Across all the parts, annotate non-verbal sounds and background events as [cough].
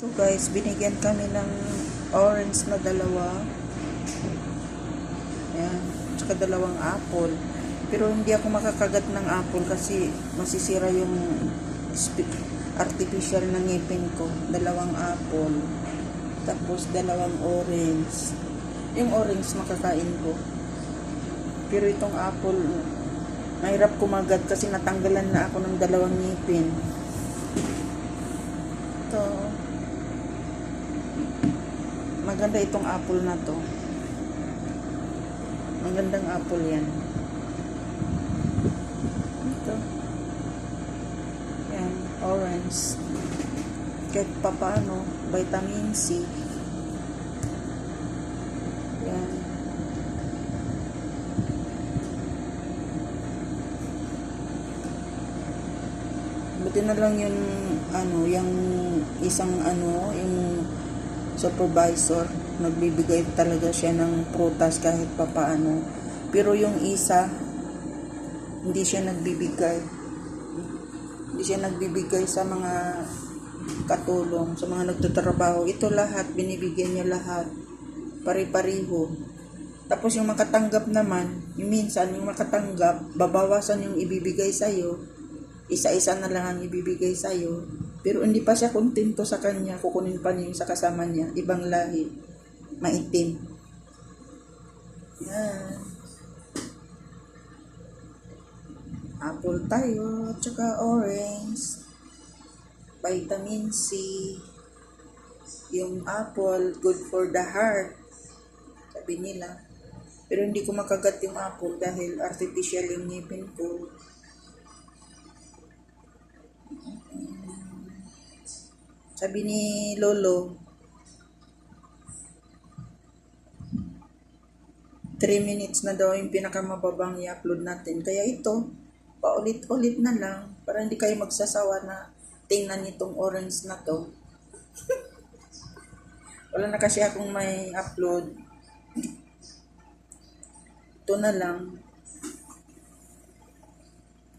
So guys, binigyan kami ng orange na dalawa. Ayan. Tsaka dalawang apple. Pero hindi ako makakagat ng apple kasi masisira yung artificial na ngipin ko. Dalawang apple. Tapos dalawang orange. Yung orange makakain ko. Pero itong apple, mahirap kumagat kasi natanggalan na ako ng dalawang ngipin. Ito. Maganda itong apple na to. Magandang apple yan. Ito. Yan, orange. Kahit pa paano, vitamin C. Yan. Buti na lang yung ano, yung isang ano, yung supervisor, nagbibigay talaga siya ng prutas kahit papaano. Pero yung isa, hindi siya nagbibigay. Hindi siya nagbibigay sa mga katulong, sa mga nagtatrabaho. Ito lahat, binibigyan niya lahat. Pari-pariho. Tapos yung makatanggap naman, yung minsan yung makatanggap, babawasan yung ibibigay sa'yo. Isa-isa na lang ang ibibigay sa'yo. Pero hindi pa siya kontento sa kanya, kukunin pa niya yung sa kasama niya, ibang lahi, maitim. Yan. Apple tayo, tsaka orange. Vitamin C. Yung apple, good for the heart. Sabi nila. Pero hindi ko makagat yung apple dahil artificial yung ngipin ko. Sabi ni Lolo, 3 minutes na daw yung pinakamababang i-upload natin. Kaya ito, paulit-ulit na lang para hindi kayo magsasawa na tingnan itong orange na to. [laughs] Wala na kasi akong may upload. Ito na lang.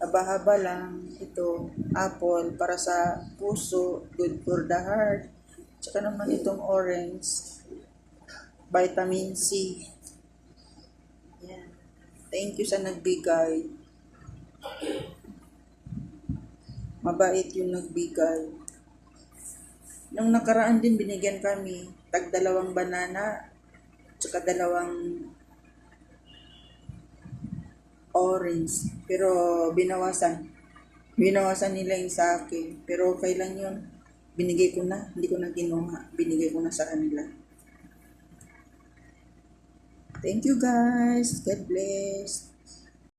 Haba-haba lang. Ito, apple para sa puso, good for the heart. Tsaka naman itong orange, vitamin C. Yan. Thank you sa nagbigay. Mabait yung nagbigay. Nung nakaraan din binigyan kami tag dalawang banana tsaka dalawang orange. Pero binawasan. Binawasan nila yung sa akin. Pero okay lang yun. Binigay ko na. Hindi ko na kinuha. Binigay ko na sa kanila. Thank you guys. God bless.